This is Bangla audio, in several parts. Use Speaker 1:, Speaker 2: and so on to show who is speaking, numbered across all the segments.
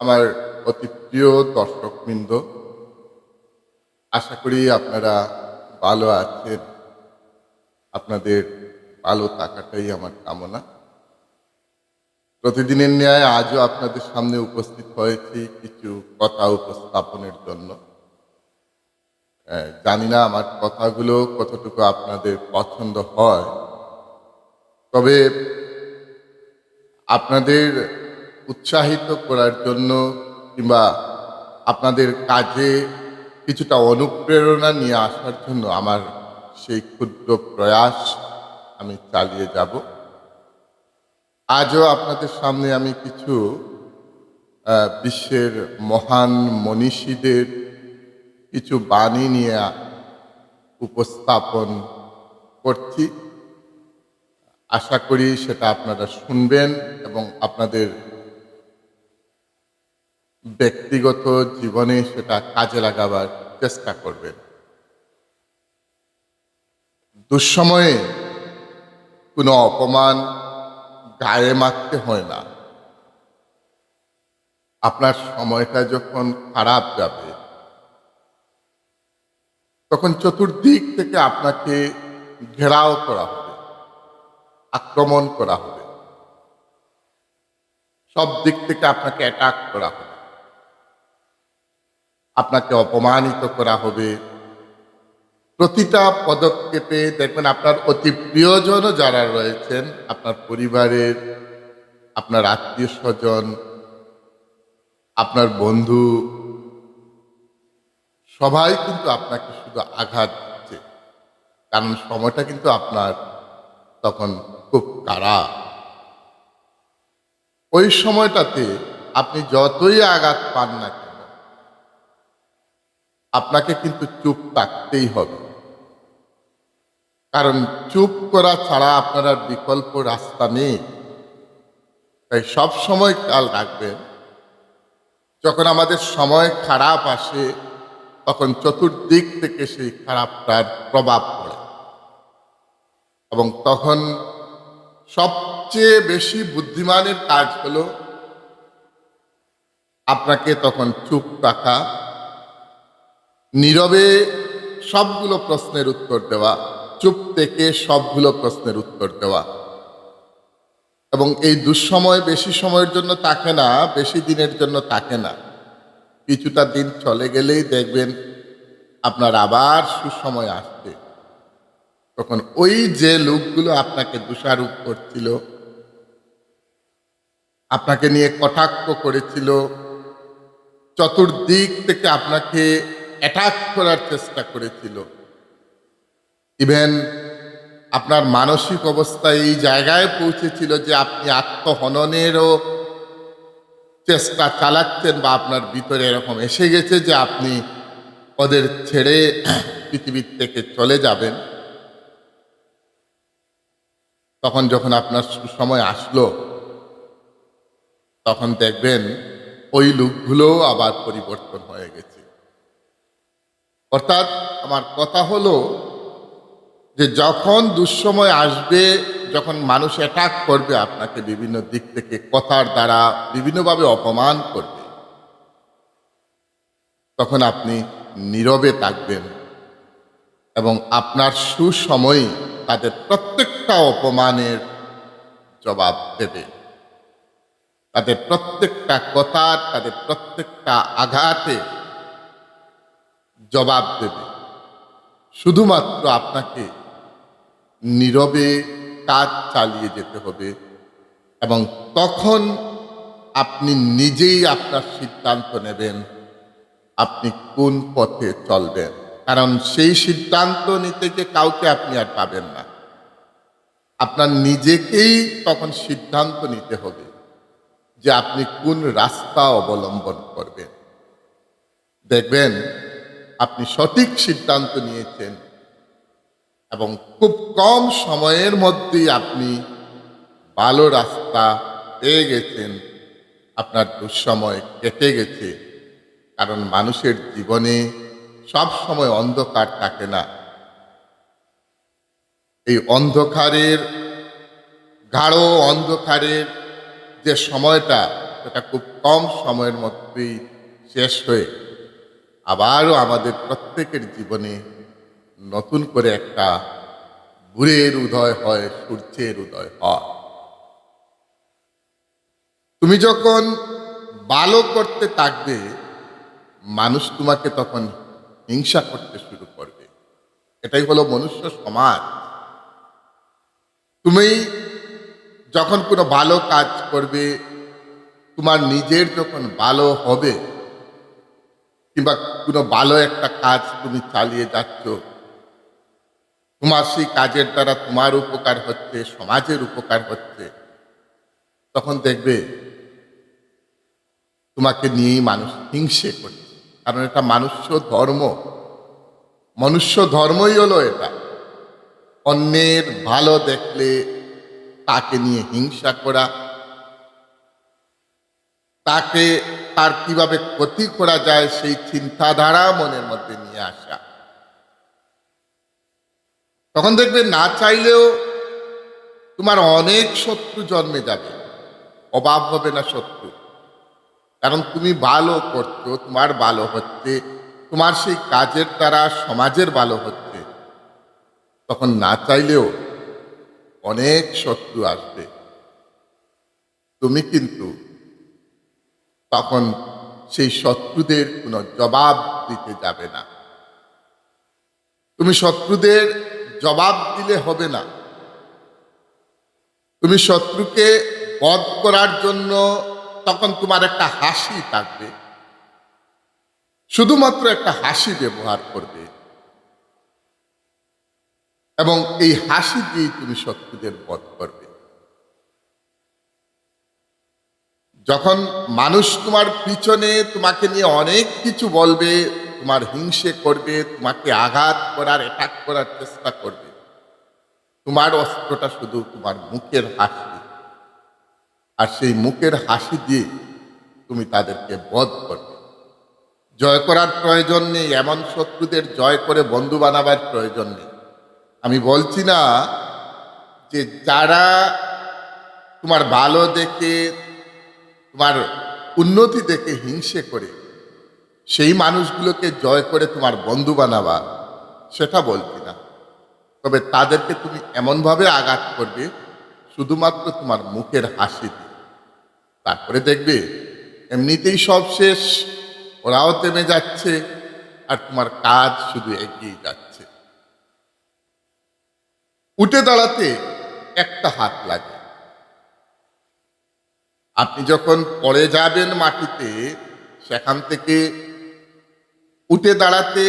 Speaker 1: আমার অতি প্রিয় দর্শকবৃন্দ, আশা করি আপনারা ভালো আছেন। আপনাদের ভালো থাকাটাই আমার কামনা। প্রতিদিনের ন্যায় আজও আপনাদের সামনে উপস্থিত হয়েছি কিছু কথা উপস্থাপনের জন্য। জানি না আমার কথাগুলো কতটুকু আপনাদের পছন্দ হয়। তবে আপনাদের উৎসাহিত করার জন্য কিংবা আপনাদের কাজে কিছুটা অনুপ্রেরণা নিয়ে আসার জন্য আমার সেই ক্ষুদ্র প্রয়াস আমি চালিয়ে যাব। আজও আপনাদের সামনে আমি কিছু বিশ্বের মহান মনীষীদের কিছু বাণী নিয়ে উপস্থাপন করছি। আশা করি সেটা আপনারা শুনবেন এবং আপনাদের ব্যক্তিগত জীবনে সেটা কাজে লাগাবার চেষ্টা করবেন। দুঃসময়ে কোনো অপমান গায়ে মাখতে হয় না। আপনার সময়টা যখন খারাপ যাবে, তখন চতুর্দিক থেকে আপনাকে ঘেরাও করা হবে, আক্রমণ করা হবে। সব দিক থেকে আপনাকে অ্যাটাক করা হবে। আপনাকে অপমানিত করা হবে। প্রতিটা পদক্ষেপে দেখবেন আপনার অতি প্রিয়জন যারা রয়েছেন, আপনার পরিবারের, আপনার আত্মীয় স্বজন আপনার বন্ধু, সবাই কিন্তু আপনাকে শুধু আঘাত দিচ্ছে। কারণ সময়টা কিন্তু আপনার তখন খুব কারা ওই সময়টাতে আপনি যতই আঘাত পান না কেন আপনাকে কিন্তু চুপ থাকতেই হবে। কারণ চুপ করা ছাড়া আপনার বিকল্প রাস্তা নেই। তাই সব সময় খেয়াল রাখবেন, যখন আমাদের সময় খারাপ আসে, তখন চতুর্দিক থেকে সেই খারাপটার প্রভাব পড়ে। এবং তখন সবচেয়ে বেশি বুদ্ধিমানের কাজ হলো, আপনাকে তখন চুপ রাখা নীরবে সবগুলো প্রশ্নের উত্তর দেওয়া, চুপ থেকে সবগুলো প্রশ্নের উত্তর দেওয়া। এবং এই দুঃসময় বেশি সময়ের জন্য থাকে না, বেশি দিনের জন্য থাকে না। কিছুটা দিন চলে গেলেই দেখবেন আপনার আবার সুসময় আসবে তখন ওই যে লোকগুলো আপনাকে দোষারোপ করছিল, আপনাকে নিয়ে কটাক্ষ করেছিল, চতুর্দিক থেকে আপনাকে অ্যাটাক করার চেষ্টা করেছিল। ইভেন আপনার মানসিক অবস্থা এই জায়গায় পৌঁছেছিল যে আপনি আত্মহননেরও চেষ্টা চালাচ্ছেন বা আপনার ভিতরে এরকম এসে গেছে যে আপনি ওদের ছেড়ে পৃথিবীর থেকে চলে যাবেন। তখন যখন আপনার সময় আসলো, তখন দেখবেন ওই লোকগুলোও আবার পরিবর্তন হয়ে গেছে। অর্থাৎ আমার কথা হলো যে যখন দুঃসময় আসবে, যখন মানুষ অ্যাটাক করবে আপনাকে বিভিন্ন দিক থেকে, কথার দ্বারা বিভিন্নভাবে অপমান করবে, তখন আপনি নীরবে থাকবেন এবং আপনার সুসময় তাদের প্রত্যেকটা অপমানের জবাব দেবে। তাদের প্রত্যেকটা কথা তাদের প্রত্যেকটা আঘাতে জবাব দেবে। শুধুমাত্র আপনাকে নীরবে কাজ চালিয়ে যেতে হবে এবং তখন আপনি নিজেই আপনার সিদ্ধান্ত নেবেন আপনি কোন পথে চলবেন। কারণ সেই সিদ্ধান্ত নিতে যে কাউকে আপনি আর পাবেন না। আপনার নিজেকেই তখন সিদ্ধান্ত নিতে হবে যে আপনি কোন রাস্তা অবলম্বন করবেন। দেখবেন আপনি সঠিক সিদ্ধান্ত নিয়েছেন এবং খুব কম সময়ের মধ্যেই আপনি ভালো রাস্তা পেয়ে গেছেন। আপনার দুঃসময় কেটে গেছে। কারণ মানুষের জীবনে সব সময় অন্ধকার থাকে না। এই অন্ধকারের, গাঢ় অন্ধকারের যে সময়টা, সেটা খুব কম সময়ের মধ্যেই শেষ হয়ে আবারও আমাদের প্রত্যেকের জীবনে নতুন করে একটা ভোরের উদয় হয়, সূর্যের উদয় হয়। তুমি যখন ভালো করতে থাকবে, মানুষ তোমাকে তখন হিংসা করতে শুরু করবে। এটাই হলো মনুষ্য সমাজ। তুমি যখন কোনো ভালো কাজ করবে, তোমার নিজের যখন ভালো হবে কিংবা কোনো ভালো একটা কাজ তুমি চালিয়ে যাচ্ছ, তোমার সেই কাজের দ্বারা তোমার উপকার হচ্ছে, সমাজের উপকার হচ্ছে, তখন দেখবে তোমাকে নিয়েই মানুষ হিংসে করছে। কারণ এটা মানুষ্য ধর্ম। মনুষ্য ধর্মই হলো এটা। অন্যের ভালো দেখলে তাকে নিয়ে হিংসা করা তাকে তার কীভাবে ক্ষতি করা যায় সেই চিন্তাধারা মনের মধ্যে নিয়ে আসা। তখন দেখবে না চাইলেও তোমার অনেক শত্রু জন্মে যাবে। অভাব হবে না শত্রু। কারণ তুমি ভালো করছ, তোমার ভালো হচ্ছে, তোমার সেই কাজের দ্বারা সমাজের ভালো হচ্ছে। তখন না চাইলেও অনেক শত্রু আসবে। তুমি কিন্তু তখন সেই শত্রুদের কোনো জবাব দিতে যাবে না। তুমি শত্রুদের জবাব দিলে হবে না। তুমি শত্রুকে বধ করার জন্য তখন তোমার একটা হাসি থাকবে। শুধুমাত্র একটা হাসি ব্যবহার করবে। এবং এই হাসি দিয়ে তুমি শত্রুদের বধ করবে। যখন মানুষ তোমার পিছনে তোমাকে নিয়ে অনেক কিছু বলবে, তোমার হিংসে করবে, তোমাকে আঘাত করার অ্যাটাক করার চেষ্টা করবে, তোমার অস্ত্রটা শুধু তোমার মুখের হাসি। আর সেই মুখের হাসি দিয়ে তুমি তাদেরকে বধ করবে। জয় করার প্রয়োজন নেই, এমন শত্রুদের জয় করে বন্ধু বানাবার প্রয়োজন নেই। আমি বলছি না যে যারা তোমার ভালো দেখে তোমার উন্নতি দেখে হিংসে করে, সেই মানুষগুলোকে জয় করে তোমার বন্ধু বানাবা, সেটা বলছি না। তবে তাদেরকে তুমি এমনভাবে আঘাত করবে, শুধুমাত্র তোমার মুখের হাসি দিয়ে। তারপরে দেখবে, এমনিতেই সব শেষ, ওরাও থেমে যাচ্ছে, আর তোমার কাজ শুধু এগিয়ে যাচ্ছে। উঠে দাঁড়াতে একটা হাত লাগে। আপনি যখন পড়ে যাবেন মাটিতে, সেখান থেকে উঠে দাঁড়াতে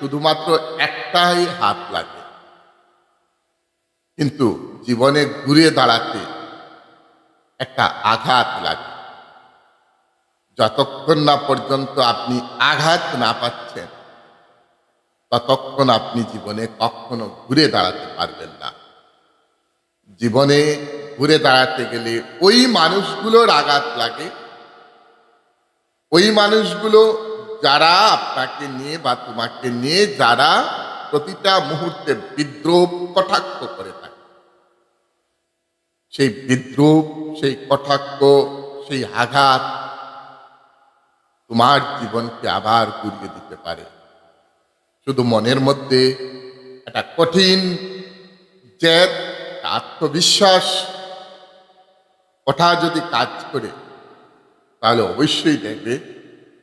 Speaker 1: শুধুমাত্র একটাই হাত লাগে। কিন্তু জীবনে ঘুরে দাঁড়াতে একটা আঘাত লাগে। যতক্ষণ না পর্যন্ত আপনি আঘাত না পাচ্ছেন, ততক্ষণ আপনি জীবনে কখনো ঘুরে দাঁড়াতে পারবেন না। জীবনে ঘুরে দাঁড়াতে গেলে ওই মানুষগুলোর আঘাত লাগে। ওই মানুষগুলো যারা আপনাকে নিয়ে বা তোমাকে নিয়ে যারা প্রতিটা মুহূর্তে বিদ্রোহ কটাক্ষ করে থাকে। সেই বিদ্রুপ সেই কটাক্ষ, সেই আঘাত তোমার জীবনকে আবার ঘুরিয়ে দিতে পারে। শুধু মনের মধ্যে একটা কঠিন জেদ আত্মবিশ্বাস ওঠা যদি কাজ করে, তাহলে অবশ্যই দেখবে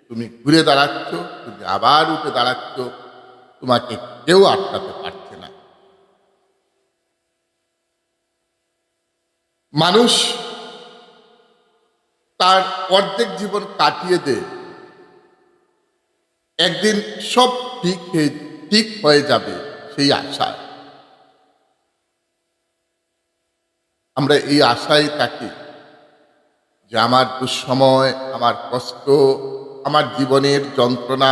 Speaker 1: তুমি ঘুরে দাঁড়াচ্ছ, তুমি আবার উঠে দাঁড়াচ্ছ, তোমাকে কেউ আটকাতে পারছে না। মানুষ তার অর্ধেক জীবন কাটিয়ে দেয়। একদিন সব ঠিক হয়ে ঠিক হয়ে যাবে সেই আশায়। আমরা এই আশায় থাকি। যে আমার দুঃসময়, আমার কষ্ট, আমার জীবনের যন্ত্রণা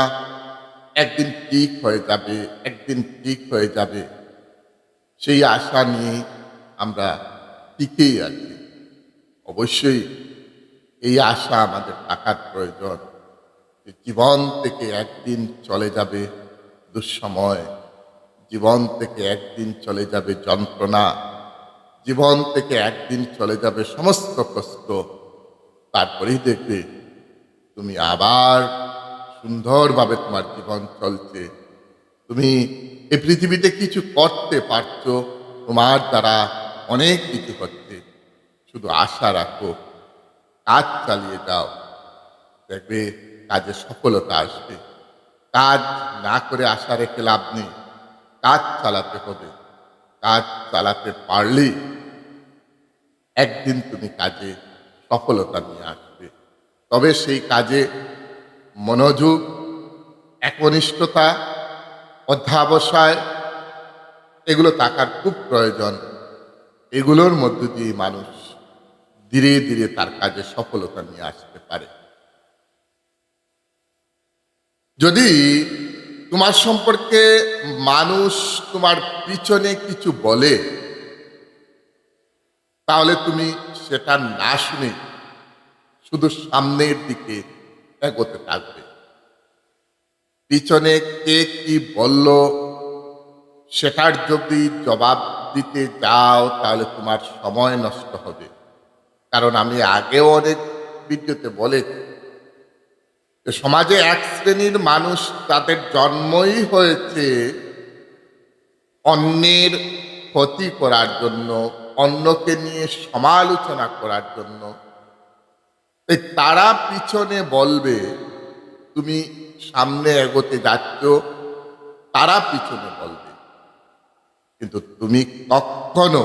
Speaker 1: একদিন ঠিক হয়ে যাবে, একদিন ঠিক হয়ে যাবে। সেই আশা নিয়ে আমরা টিকেই আছি। অবশ্যই এই আশা আমাদের টাকার প্রয়োজন জীবন থেকে একদিন চলে যাবে দুঃসময়, জীবন থেকে একদিন চলে যাবে যন্ত্রণা, জীবন থেকে একদিন চলে যাবে সমস্ত কষ্ট। তারপরেই দেখবে তুমি আবার সুন্দরভাবে তোমার জীবন চলছে। তুমি এই পৃথিবীতে কিছু করতে পারছ, তোমার দ্বারা অনেক কিছু হচ্ছে। শুধু আশা রাখো, কাজ চালিয়ে যাও। দেখবে কাজে সফলতা আসবে। কাজ না করে আশা রেখে লাভ নেই। কাজ চালাতে হবে। কাজ চালাতে পারলেই একদিন তুমি কাজে সফলতা নিয়ে আসবে। তবে সেই কাজে মনোযোগ, একনিষ্ঠতা, অধ্যাবসায়, এগুলো থাকার খুব প্রয়োজন। এগুলোর মধ্য দিয়ে মানুষ ধীরে ধীরে তার কাজে সফলতা নিয়ে আসতে পারে। যদি তোমার সম্পর্কে মানুষ তোমার পিছনে কিছু বলে তাহলে তুমি সেটা না শুনে শুধু সামনের দিকে এগোতে থাকবে। পিছনে কে কি বলল, সেটার যদি জবাব দিতে যাও তাহলে তোমার সময় নষ্ট হবে। কারণ আমি আগেও অনেক ভিডিওতে বলেছি সমাজে এক শ্রেণির মানুষ তাদের জন্মই হয়েছে অন্যের ক্ষতি করার জন্য অন্যকে নিয়ে সমালোচনা করার জন্য। এই তারা পিছনে বলবে, তুমি সামনে এগোতে যাচ্ছ। তারা পিছনে বলবে, কিন্তু তুমি কখনো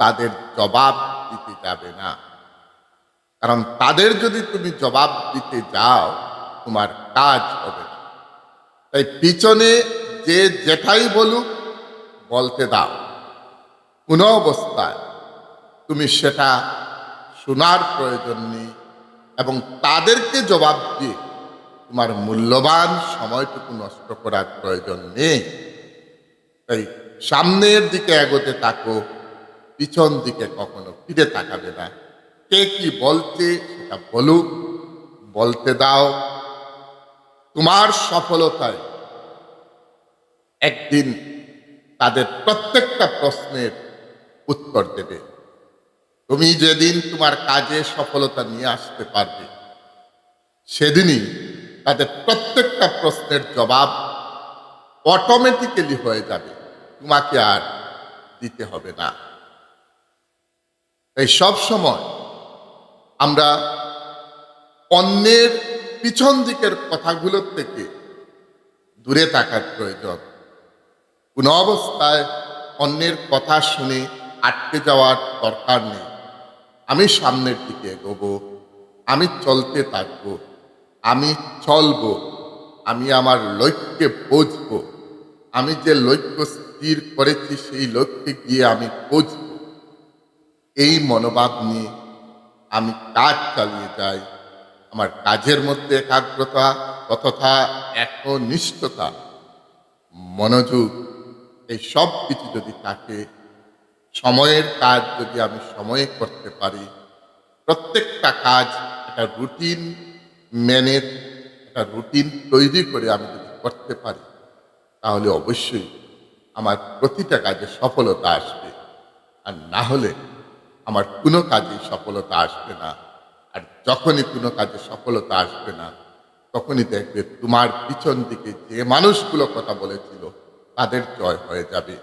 Speaker 1: তাদের জবাব দিতে যাবে না। কারণ তাদের যদি তুমি জবাব দিতে যাও, তোমার কাজ হবে না। তাই পিছনে যে যেটাই বলুক, বলতে দাও। কোনো অবস্থায় তুমি সেটা শোনার প্রয়োজন নেই এবং তাদেরকে জবাব দিয়ে তোমার মূল্যবান সময়টুকু নষ্ট করার প্রয়োজন নেই। তাই সামনের দিকে এগোতে থাকো, পিছন দিকে কখনো ফিরে তাকাবে না। কে কি বলছে সেটা বলুক বলতে দাও। তোমার সফলতায় একদিন তাদের প্রত্যেকটা প্রশ্নের উত্তর দেবে। তুমি যেদিন তোমার কাজে সফলতা নিয়ে আসতে পারবে, সেদিনই তাদের প্রত্যেকটা প্রশ্নের জবাব অটোমেটিক্যালি হয়ে যাবে। তোমাকে আর দিতে হবে না। এই সব সময় আমরা অন্যের পিছন দিকের কথাগুলোর থেকে দূরে থাকার প্রয়োজন। কোনো অবস্থায় অন্যের কথা শুনে আটকে যাওয়ার দরকার নেই। আমি সামনের দিকে এগোবো, আমি চলতে থাকব, আমি চলবো, আমি আমার লক্ষ্যে পৌঁছবো। আমি যে লক্ষ্য স্থির করেছি, সেই লক্ষ্যে গিয়ে আমি পৌঁছবো। এই মনোভাব নিয়ে আমি কাজ চালিয়ে যাই। আমার কাজের মধ্যে একাগ্রতা, তথা একনিষ্ঠতা, মনোযোগ, এই সব কিছু যদি থাকে সময়ের কাজ যদি আমি সময়ে করতে পারি, প্রত্যেকটা কাজ একটা রুটিন মেনে, একটা রুটিন তৈরি করে আমি যদি করতে পারি, তাহলে অবশ্যই আমার প্রতিটা কাজে সফলতা আসবে। আর না হলে আমার কোনো কাজে সফলতা আসবে না। আর যখনই কোনো কাজে সফলতা আসবে না, তখনই দেখবে তোমার পিছন দিকে যে মানুষগুলো কথা বলেছিল, তাদের জয় হয়ে যাবে।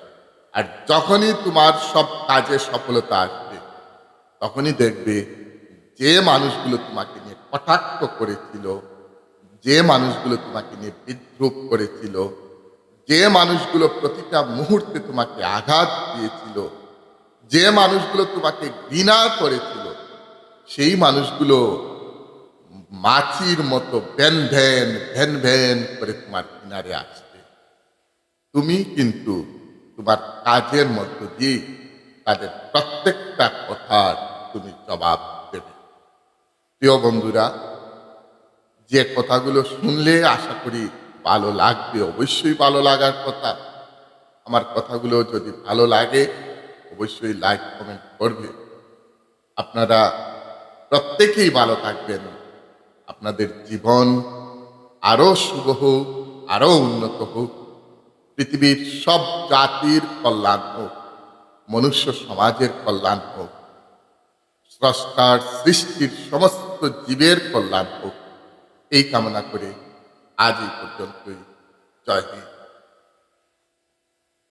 Speaker 1: আর যখনই তোমার সব কাজে সফলতা আসবে, তখনই দেখবে যে মানুষগুলো তোমাকে নিয়ে কটাক্ষ করেছিল, যে মানুষগুলো তোমাকে নিয়ে বিদ্রুপ করেছিল, যে মানুষগুলো প্রতিটা মুহূর্তে তোমাকে আঘাত দিয়েছিল, যে মানুষগুলো তোমাকে ঘৃণা করেছিল, সেই মানুষগুলো মাছির মতো ভ্যান ভ্যান ভ্যান ভ্যান করে তোমার কিনারে আসবে। তুমি কিন্তু তোমার কাজের মধ্য দিয়ে তাদের প্রত্যেকটা কথার তুমি জবাব দেবে। প্রিয় বন্ধুরা, যে কথাগুলো শুনলে আশা করি ভালো লাগবে, অবশ্যই ভালো লাগার কথা। আমার কথাগুলো যদি ভালো লাগে, অবশ্যই লাইক কমেন্ট করবে। আপনারা প্রত্যেকেই ভালো থাকবেন। আপনাদের জীবন আরও শুভ হোক আরও উন্নত হোক। পৃথিবীর সব জাতির কল্যাণ হোক, মনুষ্য সমাজের কল্যাণ হোক, স্রষ্টার সৃষ্টির সমস্ত জীবের কল্যাণ হোক, এই কামনা করে আজ এই পর্যন্তই। জয় হিন্দ।